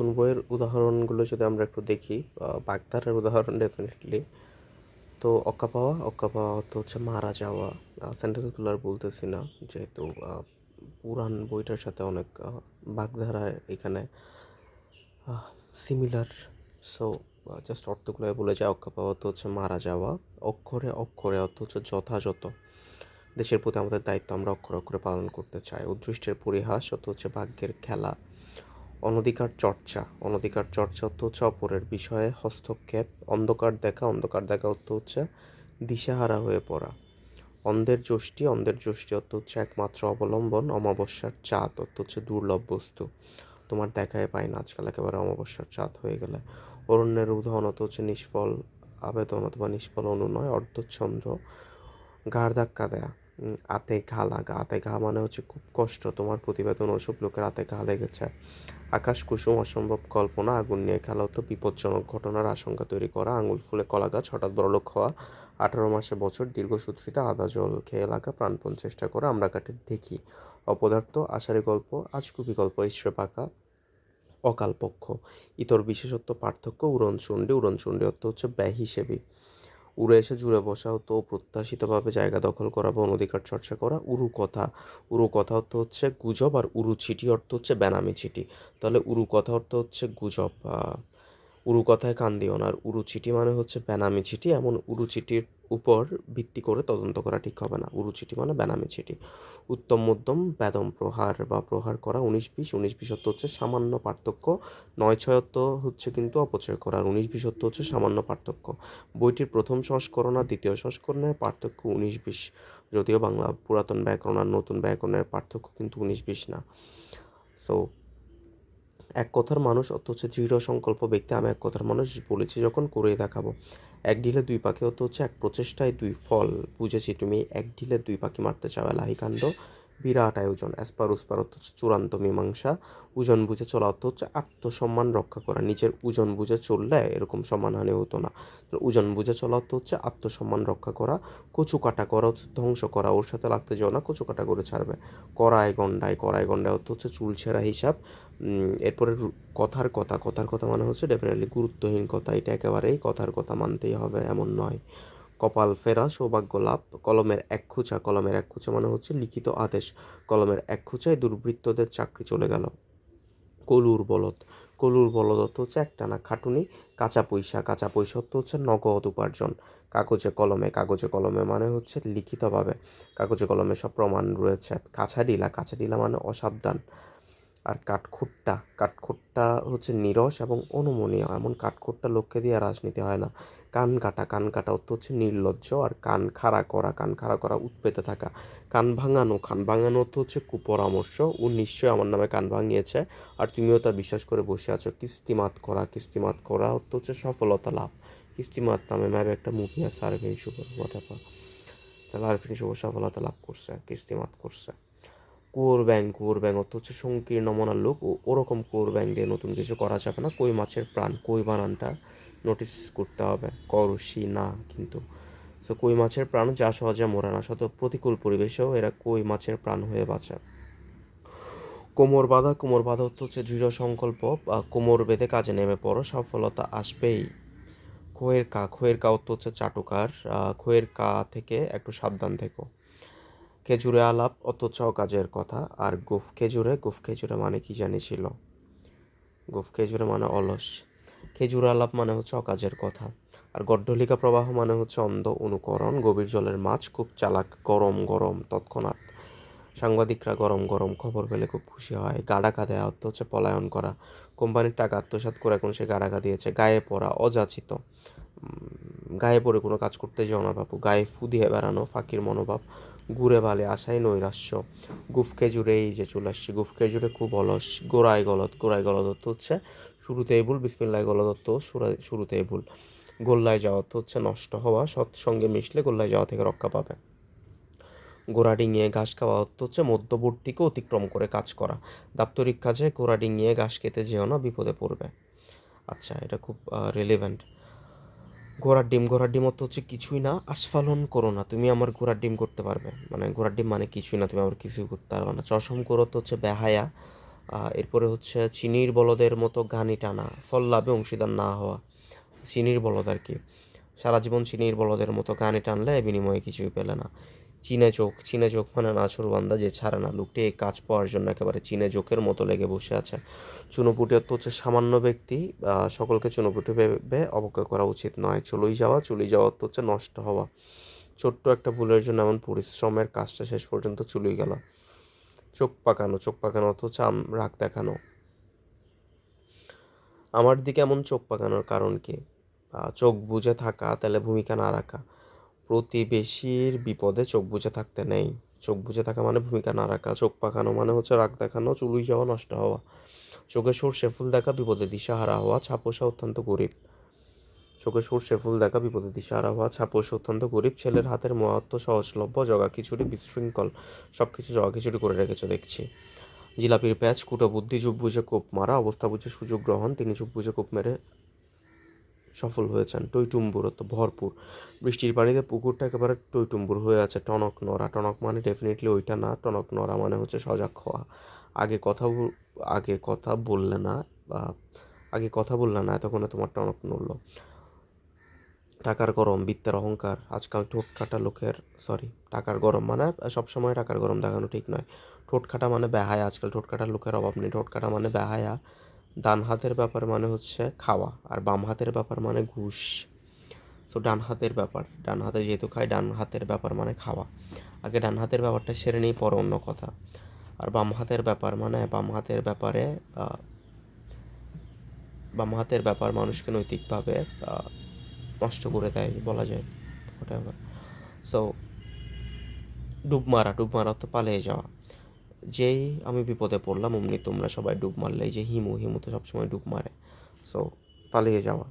নতুন বইয়ের উদাহরণগুলো যদি আমরা একটু দেখি। বাগধারার উদাহরণ ডেফিনেটলি তো অক্কা পাওয়া অক্কা পাওয়া তো হচ্ছে মারা যাওয়া। সেন্টেন্সগুলো আর বলতেছি না, যেহেতু পুরান বইটার সাথে অনেক বাগধারা এখানে সিমিলার সো জাস্ট অর্থগুলো বলে যায়, অক্কা পাওয়া তো হচ্ছে মারা যাওয়া। অক্ষরে অক্ষরে অর্থ হচ্ছে যথাযথ। দেশের প্রতি আমাদের দায়িত্ব, আমরা অক্ষরে অক্ষরে পালন করতে চাই। উদ্দৃষ্টের পরিহাস অত হচ্ছে ভাগ্যের খেলা। অনধিকার চর্চা। অনধিকার চর্চা অর্থ হচ্ছে অপরের বিষয়ে হস্তক্ষেপ, অন্ধকার দেখা অন্ধকার দেখা অর্থ হচ্ছে দিশাহারা হয়ে পড়া। অন্ধের যষ্টি অন্ধের যষ্টি অর্থ হচ্ছে একমাত্র অবলম্বন, অমাবস্যার চাঁদ অর্থ হচ্ছে দুর্লভ বস্তু। তোমার দেখায় পায় না, আজকাল একেবারে অমাবস্যার চাঁদ হয়ে গেলে। অরণ্যের উদাহরণ অর্থ হচ্ছে নিষ্ফল আবেদন অথবা নিষ্ফল অনুনয় অর্ধচন্দ্র ঘাড় ধাক্কা দেয়া। হাতে ঘা লাগা। হাতে ঘা মানে হচ্ছে খুব কষ্ট। তোমার প্রতিবেদন ওসব লোকের হাতে ঘা লেগেছে। আকাশ কুসুম অসম্ভব কল্পনা, আগুন নিয়ে খেলা হতো। বিপজ্জনক ঘটনার আশঙ্কা তৈরি করা, আঙুল ফুলে কলা গাছ, হঠাৎ বড়লোক হওয়া, আঠারো মাসে বছর দীর্ঘসূত্রিতা আদা জল খেয়ে লাগা, প্রাণপণ চেষ্টা করে আমরা কাটে দেখি। অপদার্থ, আষাঢ়ি গল্প আজকুবি গল্প, ঈশ্বর পাকা, অকালপক্ষ। ইতর বিশেষত্ব, পার্থক্য, উড়নচণ্ডী। উড়নচণ্ডী অর্থ হচ্ছে ব্যয় হিসেবে। উড়ে এসে জুড়ে বসা হতো, প্রত্যাশিতভাবে জায়গা দখল করা বা অনধিকার চর্চা করা, উরু কথা। উরু কথা অর্থ হচ্ছে গুজব আর উরু চিঠি অর্থ হচ্ছে বেনামি চিঠি। তাহলে উরু কথা অর্থ হচ্ছে গুজব উরু কথায় কান দিও না। আর উরু চিঠি মানে হচ্ছে বেনামি চিঠি। এমন উরু চিঠির উপর ভিত্তি করে তদন্ত করা ঠিক হবে না। উরু চিঠি মানে বেনামি চিঠি। উত্তম মধ্যম বেদম প্রহার বা প্রহার করা উনিশ বিশ, উনিশ বিশত্ব হচ্ছে সামান্য পার্থক্য। নয় ছয়ত্ব হচ্ছে কিন্তু অপচয় করা। আর উনিশ বিশত্ব হচ্ছে সামান্য পার্থক্য। বইটির প্রথম সংস্করণ আর দ্বিতীয় সংস্করণের পার্থক্য উনিশ বিশ। যদিও বাংলা পুরাতন ব্যাকরণ আর নতুন ব্যাকরণের পার্থক্য কিন্তু উনিশ বিশ না। সো এক কথার মানুষ অর্থ হচ্ছে দৃঢ় সংকল্প ব্যক্তি, আমি এক কথার মানুষ বলেছি যখন করে দেখাবো। এক ঢিলে দুই পাখি অর্থ হচ্ছে এক প্রচেষ্টায় দুই ফল বুঝেছি তুমি, এক ঢিলে দুই পাখি মারতে চাও, এলাহি কাণ্ড। বিরাট আয়োজন। অ্যাসপার উসপার হচ্ছে চূড়ান্ত মীমাংসা ওজন বুঝে চলা অর্থ হচ্ছে আত্মসম্মান রক্ষা করা। নিজের ওজন বুঝে চললে এরকম সম্মানহানি হতো না। ওজন বুঝে চলা অর্থ হচ্ছে আত্মসম্মান রক্ষা করা, কচু কাটা করা, ধ্বংস করা, ওর সাথে লাগতে যাও না, কচু কাটা করে ছাড়বে। কড়াই গন্ডায় কড়াই গন্ডায় অর্থ হচ্ছে চুল ছেঁড়া হিসাব। এরপরে কথার কথা কথার কথা মানে হচ্ছে ডেফিনেটলি গুরুত্বহীন কথা। এটা একেবারেই কথার কথা মানতেই হবে, এমন নয়। কপাল ফেরা, সৌভাগ্য লাভ। কলমের এক খুচা, কলমের এক খুচা মানে হচ্ছে লিখিত আদেশ। কলমের এক খুচায় দুর্বৃত্তদের চাকরি চলে গেল। কলুর বলদ। কলুর বলদ অর্থ হচ্ছে একটানা খাটুনি, কাঁচা পয়সা। কাঁচা পয়সা অর্থ হচ্ছে নগদ উপার্জন। কাগজে কলমে কাগজে কলমে মানে হচ্ছে লিখিতভাবে। কাগজে কলমে সব প্রমাণ রয়েছে। কাঁচা ডিলা কাঁচা ডিলা মানে অসাবধান। আর কাঠখোট্টা কাঠখোট্টা হচ্ছে নিরস এবং অনুমনীয়। এমন কাঠখোট্টা লোককে দিয়ে রাজনীতি হয় না। কান কাটা কান কাটা অর্থ হচ্ছে নির্লজ্জ আর কান খাড়া করা, কান খাড়া করা, উৎপেতে থাকা। কান ভাঙানো কান ভাঙানো অর্থ হচ্ছে কুপরামর্শ। ও নিশ্চয়ই আমার নামে কান ভাঙিয়েছে আর তুমিও তা বিশ্বাস করে বসে আছো। কিস্তিমাত করা কিস্তিমাত করা অর্থ হচ্ছে সফলতা লাভ। কিস্তিমাত নামে ম্যাবে একটা মুভি আছে আরভিন শুভ হোয়াট তাহলে আরভিন শুভ সফলতা লাভ করছে, কিস্তিমাত করছে। কুয়োর ব্যাং কুয়োর ব্যাং অর্থ হচ্ছে সংকীর্ণ মনার লোক। ওরকম কুয়োর ব্যাং দিয়ে নতুন কিছু করা যাবে না। কই মাছের প্রাণ, কই বানানটা? নোটিস করতে হবে। করসি না, কিন্তু। সো কই মাছের প্রাণ? যা সহজে মরে না। শত প্রতিকূল পরিবেশেও এরা কই মাছের প্রাণ হয়ে বাঁচে। কোমর বাঁধা কোমর বাঁধা হচ্ছে দৃঢ় সংকল্প কোমর বেঁধে কাজে নেমে পড়ো, সফলতা আসবেই। খোয়ের কা খোয়ের কা অর্থ হচ্ছে চাটুকার খোয়ের কা থেকে একটু সাবধান থেকো। খেজুরে আলাপ অত কাজের কথা, আর গুফ খেজুরে গুফ খেজুরে মানে কি জানি ছিল? গুফ খেজুরে মানে অলস। খেজুর আলাপ মানে হচ্ছে অকাজের কথা। আর গড্ডলিকা প্রবাহ মানে হচ্ছে অন্ধ অনুকরণ, গভীর জলের মাছ খুব চালাক, গরম গরম, তৎক্ষণাৎ। সাংবাদিকরা গরম গরম খবর পেলে খুব খুশি হয়। গাডাকা দেয়া অর্থ হচ্ছে পলায়ন করা। কোম্পানির টাকা আত্মসাৎ করে এখন সে গাডাকা দিয়েছে। গায়ে পড়া, অযাচিত। গায়ে পড়ে কোনো কাজ করতে যাও না বাপু। গায়ে ফু দিয়ে বেড়ানো, ফাঁকির মনোভাব ঘুরে বালে আশাই নৈরাশ্য। গুফ এই যে চলে আসছি। গুফ খেজুরে খুব অলস, গোড়ায় গলত গোড়ায় গলত হচ্ছে শুরুতেই ভুল, বিসমিল্লাহ শুরা- শুরুতেই ভুল। গোল্লায় যাওয়া অর্থ হচ্ছে নষ্ট হওয়া সৎসঙ্গে মিশলে গোল্লায় যাওয়া থেকে রক্ষা পাবে। গোড়া ডিঙিয়ে ঘাস খাওয়া অর্থ হচ্ছে মধ্যবর্তীকে অতিক্রম করে কাজ করা। দাপ্তরিক কাজে গোড়া ডিঙিয়ে ঘাস খেতে যেও না, বিপদে পড়বে। আচ্ছা এটা খুব রেলেভেন্ট ঘোড়ার ডিম ঘোড়ার ডিম অর্থ হচ্ছে কিছুই না, আস্ফালন করো না। তুমি আমার ঘোড়ার ডিম করতে পারবে। মানে ঘোড়ার ডিম মানে কিছুই না, তুমি আমার কিছুই করতে পারবে না। চশম করো তো হচ্ছে বেহায়া। এরপরে হচ্ছে চিনির বলদের মতো গানি টানা ফল লাভে অংশীদার না হওয়া, চিনির বলদ আর কি। সারা জীবন চিনির বলদের মতো গানি টানলে বিনিময়ে কিছুই পেলে না। চীনে চোখ চীনে চোখ মানে নাছুরবান্দা যে ছাড়ে না। লোকটি এই কাজ পাওয়ার জন্য একেবারে চীনে চোখের মতো লেগে বসে আছে। চুনোপুটি অর্থ হচ্ছে সামান্য ব্যক্তি সকলকে চুনোপুটি ভেবে অবজ্ঞা করা উচিত নয়। চলেই যাওয়া চুলি যাওয়া অর্থ হচ্ছে নষ্ট হওয়া। ছোট্ট একটা ভুলের জন্য এমন পরিশ্রমের কাজটা শেষ পর্যন্ত চলেই গেল। চোখ পাকানো চোখ পাকানো আম, রাগ দেখানো। আমার দিকে এমন চোখ পাকানোর কারণ কি? চোখ বুজে থাকা, তাহলে ভূমিকা না রাখা। প্রতিবেশীর বিপদে চোখ বুজে থাকতে নেই। চোখ বুজে থাকা মানে ভূমিকা না রাখা। চোখ পাকানো মানে হচ্ছে রাগ দেখানো, চুলুই যাওয়া, নষ্ট হওয়া। চোখে সর্ষে ফুল দেখা, বিপদে দিশাহারা হওয়া, ছাপোষা অত্যন্ত গরিব। চোখে সর্ষে, ফুল দেখা, বিপদে দিশাহারা হওয়া ছাপোষা অত্যন্ত গরিব, ছেলের হাতের মহাত্ম সহজলভ্য জগা খিচুড়ি, বিশৃঙ্খল সব কিছু জগা খিচুড়ি করে রেখেছে, দেখছি। জিলাপির প্যাচ, কুটো বুদ্ধি, চুপ বুঝে কোপ মারা, অবস্থা বুঝে সুযোগ গ্রহণ, তিনি চুপ বুঝে কোপ মেরে সফল হয়েছেন। টইটুম্বুর তো ভরপুর। বৃষ্টির পানিতে পুকুরটা একেবারে টইটুম্বুর হয়ে আছে, টনক নড়া। টনক মানে ডেফিনেটলি ওইটা না, টনক নড়া মানে হচ্ছে সজাগ হওয়া। আগে কথা আগে কথা বললে না, বা আগে কথা বললে না, এতক্ষণে তোমার টনক নড়লো। টাকার গরম, বিত্তের অহংকার, আজকাল ঠোঁট কাটা লোকের সরি টাকার গরম মানে সবসময় টাকার গরম দেখানো ঠিক নয়। ঠোঁট কাটা মানে বেহায়া, আজকাল ঠোঁট কাটার লোকের অভাব নেই। ঠোঁট কাটা মানে বেহায়া। ডান হাতের ব্যাপার মানে হচ্ছে খাওয়া আর বাম হাতের ব্যাপার মানে ঘুষ। সো ডান হাতের ব্যাপার, ডান হাতে যেহেতু খাই ডান হাতের ব্যাপার মানে খাওয়া। আগে ডান হাতের ব্যাপারটা সেরে নিই, পরে অন্য কথা। আর বাম হাতের ব্যাপার মানে বাম হাতের ব্যাপারে বাম হাতের ব্যাপার মানুষকে নৈতিকভাবে নষ্ট করে দেয় বলা যায় হোয়াট সো ডুব মারা ডুব মারা তো পালিয়ে যাওয়া। যেই আমি বিপদে পড়লাম, অমনি তোমরা সবাই ডুব মারলে যে হিমু হিমু তো সবসময় ডুব মারে। সো পালিয়ে যাওয়া।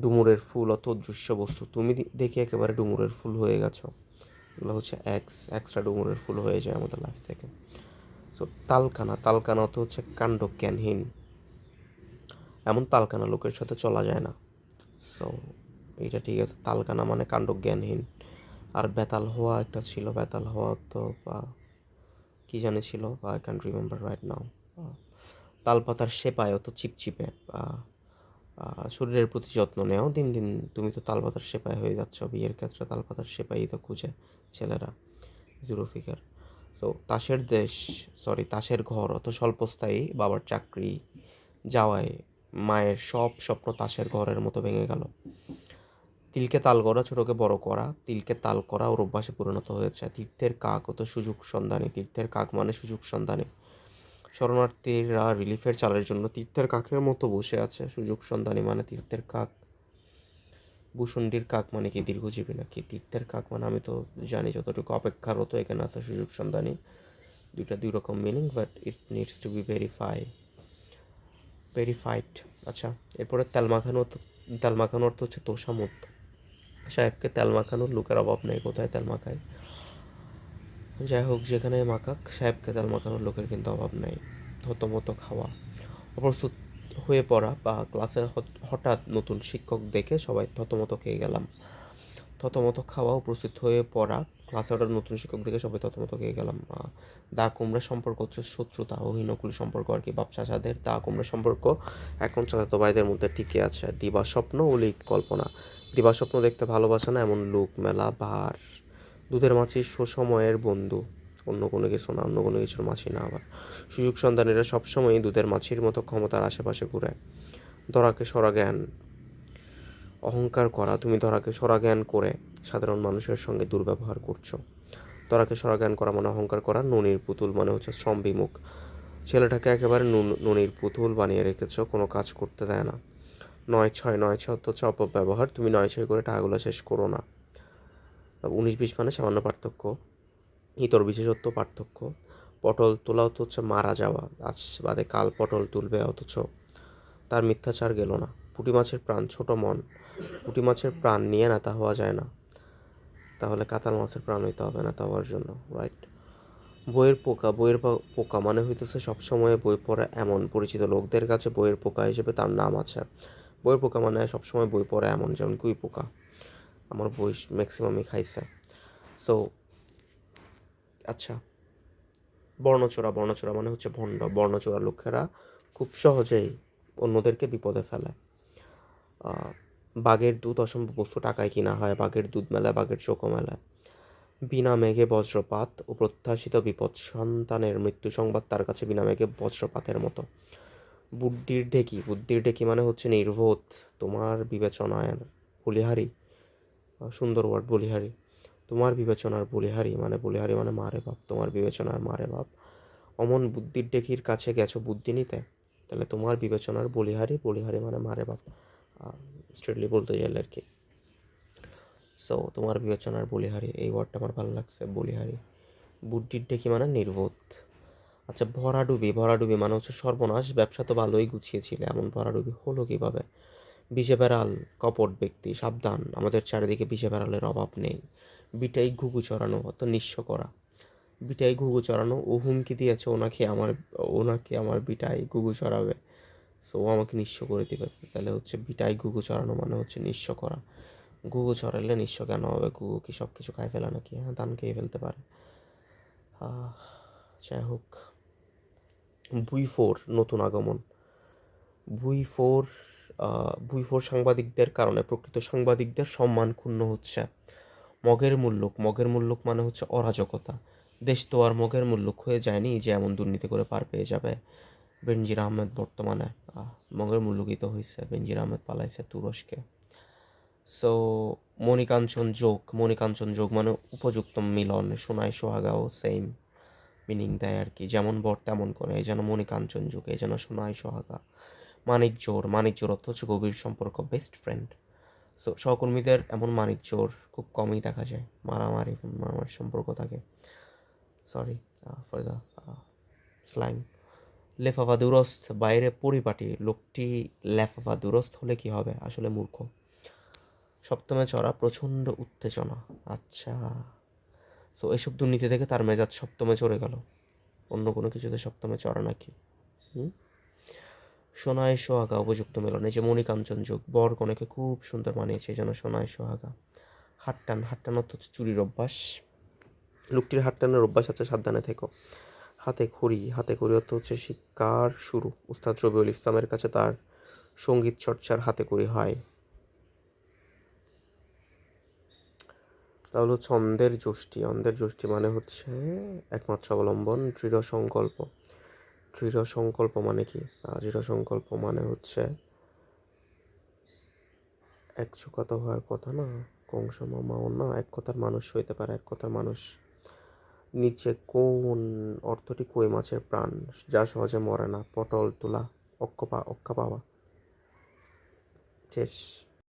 ডুমুরের ফুল, অত দৃশ্য বস্তু, তুমি দেখে একেবারে ডুমুরের ফুল হয়ে গেছো। এগুলো হচ্ছে এক্স এক্সট্রা ডুমুরের ফুল হয়ে যায় আমাদের লাইফ থেকে। সো তালকানা তালকানা তো হচ্ছে কাণ্ড জ্ঞানহীন এমন তালকানা লোকের সাথে চলা যায় না। সো এইটা ঠিক আছে, তালকানা মানে কাণ্ড জ্ঞানহীন আর বেতাল হওয়া একটা ছিল, বেতাল হওয়া তো, বা কি জানি ছিল I can remember right now তালপাতার সেপায় অত চিপচিপে শরীরের প্রতি যত্ন নেও। দিন দিন তুমি তো তালপাতার সেপাই হয়ে যাচ্ছ, বিয়ের ক্ষেত্রে তালপাতার সেপাই তো খুঁজে ছেলেরা, জিরো ফিগার। সো তাসের দেশ সরি তাসের ঘর, অত স্বল্পস্থায়ী, বাবার চাকরি যাওয়ায় মায়ের সব স্বপ্ন তাসের ঘরের মতো ভেঙে গেল। তিলকে তাল করা, ছোটকে বড় করা, তিলকে তাল করা ওর অভ্যাসে পরিণত হয়েছে। তীর্থের কাক ও তো সুযোগ সন্ধানী। তীর্থের কাক মানে সুযোগ সন্ধানী। শরণার্থীরা রিলিফের চালের জন্য তীর্থের কাকের মতো বসে আছে। সুযোগ সন্ধানী মানে তীর্থের কাক। ভূষণ্ডির কাক মানে কি? দীর্ঘজীবী নাকি? তীর্থের কাক মানে আমি তো জানি, যতটুকু অপেক্ষারত এখানে আছে সুযোগ সন্ধানী। দুইটা দুই রকম meaning but it needs to be verify verified আচ্ছা এরপরে তেল মাখানো তেল মাখানো অর্থ হচ্ছে তোষামত সাহেবকে তেল মাখানোর লোকের অভাব নেই, কোথায় তেল মাখায়? যাই হোক, যেখানে মাখাক, সাহেবকে তেল মাখানোর লোকের কিন্তু অভাব নেই। থতমত খাওয়া। অপ্রস্তুত হয়ে পড়া বা ক্লাসের হঠাৎ নতুন শিক্ষক দেখে সবাই থতমত খেয়ে গেলাম। থতমত খাওয়া উপস্থিত হয়ে পড়া। ক্লাসে হঠাৎ নতুন শিক্ষক দেখে সবাই থতমত খেয়ে গেলাম। দা কুমড়া সম্পর্ক হচ্ছে শত্রুতা ও হীনকুল সম্পর্ক আর কি বাপ চাচাদের দা কুমড়া সম্পর্ক। এখন চাচাতো ভাইদের মধ্যে টিকে আছে, দিবা স্বপ্ন ও লিক কল্পনা। দিবা স্বপ্ন দেখতে ভালোবাসে না এমন লোক, মেলা ভার। দুধের মাছি সুসময়ের বন্ধু, অন্য কোনো কিছু না, অন্য কোনো কিছুর মাছি না আবার। সুযোগ সন্ধানীরা সবসময়ই দুধের মাছির মতো ক্ষমতার আশেপাশে ঘুরে। দরাকে সরা জ্ঞান অহংকার করা, তুমি ধরাকে সরা জ্ঞান করে সাধারণ মানুষের সঙ্গে দুর্ব্যবহার করছ। ধরাকে সরা জ্ঞান করা মানে অহংকার করা, ননির পুতুল মানে হচ্ছে শ্রম বিমুখ ছেলেটাকে একেবারে নুন- ননির পুতুল বানিয়ে রেখেছো, কোনো কাজ করতে দেয় না। নয় ছয় নয় ছয় হচ্ছে অপব্যবহার, তুমি নয় ছয় করে টাকাগুলো শেষ করো না। উনিশ বিশ মানে সামান্য পার্থক্য। ইতর বিশেষত্ব পার্থক্য। পটল তোলা হচ্ছে মারা যাওয়া, আজ বাদে কাল পটল তুলবে অথচ। তার মিথ্যাচার গেল না। পুঁটি মাছের প্রাণ, ছোট মন পুঁটি মাছের প্রাণ নিয়ে নেতা হওয়া যায় না। তাহলে কাতাল মাছের প্রাণ হইতে হবে নেতা হওয়ার জন্য রাইট বইয়ের পোকা বইয়ের পোকা মানে হইতেছে সবসময় বই পড়া এমন, পরিচিত লোকদের কাছে বইয়ের পোকা হিসেবে তার নাম আছে। বইয়ের পোকা মানে সবসময় বই পড়া এমন, যেমন কুই পোকা। আমার বই ম্যাক্সিমামই খাইছে। সো আচ্ছা। বর্ণচোরা বর্ণচোরা মানে হচ্ছে ভণ্ড। বর্ণচোরা লোকেরা খুব সহজেই অন্যদেরকে বিপদে ফেলে। বাঘের দুধ অসম্ভব বস্তু টাকায় কিনা হয়, বাঘের দুধ মেলা বাঘের চোখও মেলায়। বিনা মেঘে বজ্রপাত ও প্রত্যাশিত বিপদ, সন্তানের মৃত্যু সংবাদ তার কাছে বিনা মেঘে বজ্রপাতের মতো। বুদ্ধির ঢেকি বুদ্ধির ঢেকি মানে হচ্ছে নির্বোধ, তোমার বিবেচনায় বলিহারি, সুন্দর ওয়ার্ড বলিহারি। তোমার বিবেচনার বলিহারি মানে বলিহারি মানে মারে বাপ, তোমার বিবেচনার মারে বাপ। অমন বুদ্ধির ডেকির কাছে গেছো বুদ্ধি নিতে, তাহলে তোমার বিবেচনার বলিহারি বলিহারি মানে মারে বাপ। স্ট্রেটলি বলতে চাইলে আর কি। সো তোমার বিবেচনার বলিহারি, এই ওয়ার্ডটা আমার ভালো লাগছে, বলিহারি। বুদ্ধির ডেকি মানে নির্বোধ। আচ্ছা ভরাডুবি ভরাডুবি মানে হচ্ছে সর্বনাশ, ব্যবসা তো ভালোই গুছিয়েছিলে, এমন ভরাডুবি হলো কীভাবে? বিষে বেড়াল, কপট ব্যক্তি, সাবধান, আমাদের চারিদিকে বিষে বেড়ালের অভাব নেই। বিটাই ঘুঘু চড়ানো, অত নিঃস্ব করা। বিটাই ঘুঘু চড়ানো, ও হুমকি দিয়েছে, ওনাকে আমার ওনাকে আমার বিটাই ঘুঘু চড়াবে। সো ও আমাকে নিঃস্ব করে দিবে। তাহলে হচ্ছে বিটাই ঘুঘু চড়ানো মানে হচ্ছে নিঃস্ব করা। ঘুঘু চড়ালে নিঃস্ব কেন হবে? ঘুঘু কি সব কিছু খাই ফেলা নাকি? হ্যাঁ ধান খেয়ে ফেলতে পারে। যাই হোক। বুই ফোর নতুন আগমন। বুই ফোর বুই ফোর সাংবাদিকদের কারণে প্রকৃত সাংবাদিকদের সম্মান ক্ষুণ্ণ হচ্ছে। মগের মুল্লুক মগের মুল্লুক মানে হচ্ছে অরাজকতা। দেশ তো আর মগের মুল্লুক হয়ে যায়নি যে এমন দুর্নীতি করে পার পেয়ে যাবে। বেনজির আহমেদ বর্তমানে মগের মুল্লুকই হয়েছে বেনজির আহমেদ পালাইছে তুরস্কে। সো মণিকাঞ্চন যোগ মণিকাঞ্চন যোগ মানে উপযুক্ত মিলন সোনায় সোহাগাও সেম মিনিং দেয় আর কি, যেমন বর তেমন করে, এই যেন মণিকাঞ্চন যুগ, এই যেন সোনায় সোহাগা। মানিক জোর মানিক জোর অর্থ হচ্ছে গভীর সম্পর্ক বেস্ট ফ্রেন্ড সো সহকর্মীদের এমন মানিক জোর খুব কমই দেখা যায়, মারামারি মারামারি সম্পর্ক থাকে। সরি ফর দ্য স্লাইম লেফাফা দুরস্ত বাইরে পরিপাটি, লোকটি লেফাফা দুরস্ত হলে কি হবে? আসলে মূর্খ। সপ্তমে চড়া, প্রচণ্ড উত্তেজনা। আচ্ছা। সো এসব দুর্নীতি থেকে তার মেজাজ সপ্তমে চড়ে গেল। অন্য কোনো কিছুতে সপ্তমে চড়া নাকি? সোনায় সোহাগা উপযুক্ত মেলন। যে মণিকাঞ্চন যুগ বর কনেকে খুব সুন্দর মানিয়েছে যেন সোনায় সোহাগা। হাটটান হাটটান অর্থ হচ্ছে চুরির অভ্যাস। লোকটির হাটটানের অভ্যাস আছে, সাবধানে থেকো। হাতে খড়ি হাতে খড়ি অর্থ হচ্ছে শিক্ষার শুরু। উস্তাদ রবিউল ইসলামের কাছে তার সংগীত চর্চার হাতে খড়ি হয়। তাহলে হচ্ছে অন্ধের যষ্টি অন্ধের যষ্টি মানে হচ্ছে একমাত্র অবলম্বন, দৃঢ় সংকল্প। দৃঢ় সংকল্প মানে কি? দৃঢ় সংকল্প মানে হচ্ছে এক হওয়ার কথা না, কংস মামাও না এক কথার মানুষ হইতে পারে, এক কথার মানুষ নিচে কোন অর্থটি কই মাছের প্রাণ? যা সহজে মরে না। পটল, তোলা অক্ষপা অক্ষা পাওয়া। শেষ।